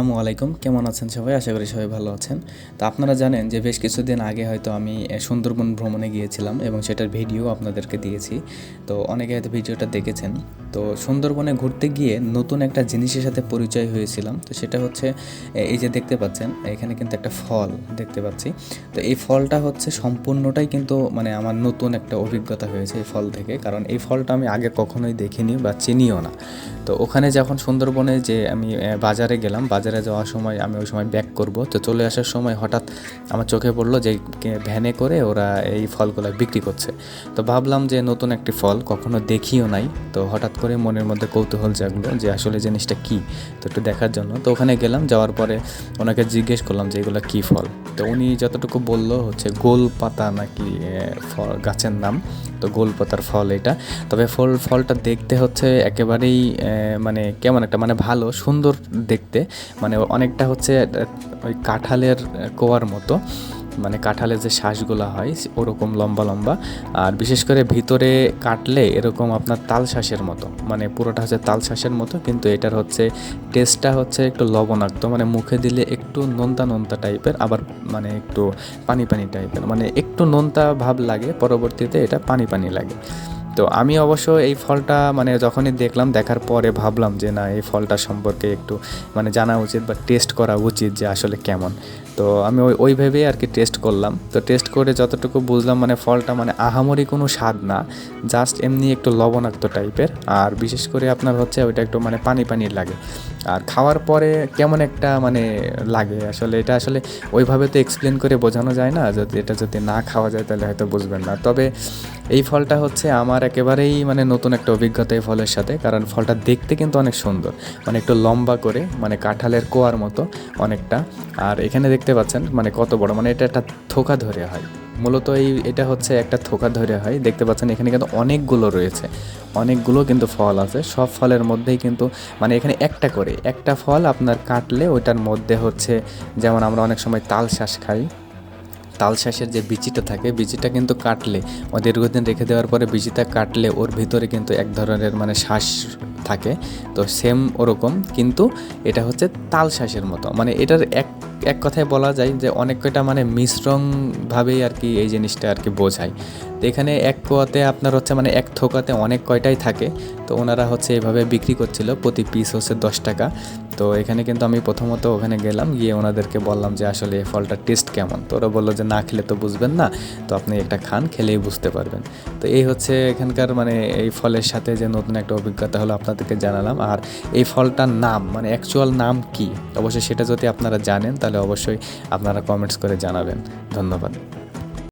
আসসালামু আলাইকুম। কেমন আছেন সবাই? আশা করি সবাই ভালো আছেন। তো আপনারা জানেন যে বেশ কিছুদিন আগে হয়তো আমি সুন্দরবন ভ্রমণে গিয়েছিলাম এবং সেটার ভিডিও আপনাদেরকে দিয়েছি। তো অনেকে হয়তো ভিডিওটা দেখেছেন। তো সুন্দরবনে ঘুরতে গিয়ে নতুন একটা জিনিসের সাথে পরিচয় হয়েছিলাম। তো সেটা হচ্ছে এই যে দেখতে পাচ্ছেন, এখানে কিন্তু একটা ফল দেখতে পাচ্ছি। তো এই ফলটা হচ্ছে সম্পূর্ণটাই কিন্তু মানে আমার নতুন একটা অভিজ্ঞতা হয়েছে এই ফল থেকে। কারণ এই ফলটা আমি আগে কখনোই দেখিনি বা চিনিও না। তো ওখানে যখন সুন্দরবনে যে আমি বাজারে গেলাম, বাজারে যাওয়ার সময় আমি ওই সময় ব্যাক করব। তো চলে আসার সময় হঠাৎ আমার চোখে পড়ল যে ভ্যানে করে ওরা এই ফলগুলো বিক্রি করছে। তো ভাবলাম যে, নতুন একটি ফল কখনো দেখিও নাই। তো হঠাৎ করে মনের মধ্যে কৌতূহল জাগলো যে, আসলে জিনিসটা কি? তো একটু দেখার জন্য। তো ওখানে গেলাম, যাওয়ার পরে ওনাকে জিজ্ঞেস করলাম যে, এগুলো কী ফল? তো উনি যতটুকু বলল হচ্ছে গোল পাতা নাকি ফল, গাছের নাম। তো গোল পাতার ফল এটা। তবে ফল, ফলটা দেখতে হচ্ছে একেবারেই মানে কেমন একটা মানে ভালো, সুন্দর দেখতে। মানে অনেকটা হচ্ছে ওই কাঁঠালের কোয়ার মতো। মানে কাঁঠালের যে শ্বাসগুলো হয় ওরকম লম্বা লম্বা। আর বিশেষ করে ভিতরে কাটলে এরকম আপনার তাল শ্বাসের মতো মানে পুরোটা হচ্ছে তাল শ্বাসের মতো, কিন্তু এটার হচ্ছে টেস্টটা হচ্ছে একটু লবণাক্ত মানে মুখে দিলে একটু নোনতা নোনতা টাইপের, আবার মানে একটু পানি পানি টাইপের মানে একটু নোনতা ভাব লাগে, পরবর্তীতে এটা পানি পানি লাগে। তো আমি অবশ্য এই ফলটা মানে যখনই দেখলাম, দেখার পরে ভাবলাম যে না, এই ফলটা সম্পর্কে একটু মানে জানা উচিত বা টেস্ট করা উচিত যে আসলে কেমন। তো আমি ওই ওই ভেবেই আর কি টেস্ট করলাম। তো টেস্ট করে যতটুকু বুঝলাম মানে ফলটা মানে আহামরি কোনো স্বাদ না জাস্ট এমনি একটু লবণাক্ত টাইপের আর বিশেষ করে আপনার হচ্ছে ওইটা একটু মানে পানি পানি লাগে। আর খাওয়ার পরে কেমন একটা মানে লাগে। আসলে এটা আসলে ওইভাবে তো এক্সপ্লেন করে বোঝানো যায় না। যদি এটা যদি না খাওয়া যায় তাহলে হয়তো বুঝবেন না। তবে এই ফলটা হচ্ছে আমার একেবারেই মানে নতুন একটা অভিজ্ঞতা এই ফলের সাথে, কারণ ফলটা দেখতে কিন্তু অনেক সুন্দর। মানে একটু লম্বা করে মানে কাঁঠালের কোয়ার মতো অনেকটা। আর এখানে দেখতে পাচ্ছেন মানে কত বড় মানে এটা একটা থোকা ধরে হয়। মূলত এই, এটা হচ্ছে একটা থোকা ধরে হয়। দেখতে পাচ্ছেন, এখানে কিন্তু অনেকগুলো রয়েছে। অনেকগুলো কিন্তু ফল আছে। সব ফলের মধ্যেই কিন্তু মানে এখানে একটা করে, একটা ফল আপনার কাটলে ওইটার মধ্যে হচ্ছে, যেমন আমরা অনেক সময় তাল শ্বাস খাই তাল শ্বাসের যে বিচিটা থাকে, বিচিটা কিন্তু কাটলে, ও দীর্ঘদিন রেখে দেওয়ার পরে বিচিটা কাটলে ওর ভিতরে কিন্তু এক ধরনের মানে শ্বাস থাকে। তো সেম ওরকম, কিন্তু এটা হচ্ছে তাল শ্বাসের মতো। মানে এটার এক এক কথায় বলা যায় যে অনেক কয়টা মানে মিশ্রণভাবেই আর কি এই জিনিসটা আর কি বোঝায়। তো এখানে এক কোয়াতে আপনার হচ্ছে মানে এক থোকাতে অনেক কয়টাই থাকে। তো ওনারা হচ্ছে এভাবে বিক্রি করছিল, প্রতি পিস হচ্ছে দশ টাকা। তো এখানে কিন্তু আমি প্রথমত ওখানে গেলাম, গিয়ে ওনাদেরকে বললাম যে আসলে এই ফলটার টেস্ট কেমন। তো ওরা বলল যে না, খেলে তো বুঝবেন না, তো আপনি একটা খান, খেলেই বুঝতে পারবেন। তো এই হচ্ছে এখানকার মানে এই ফলের সাথে যে নতুন একটা অভিজ্ঞতা হলো আপনাদেরকে জানালাম। আর এই ফলটার নাম মানে অ্যাকচুয়াল নাম কি? অবশ্যই সেটা যদি আপনারা জানেন, তাহলে অবশ্যই আপনারা কমেন্টস করে জানাবেন। ধন্যবাদ।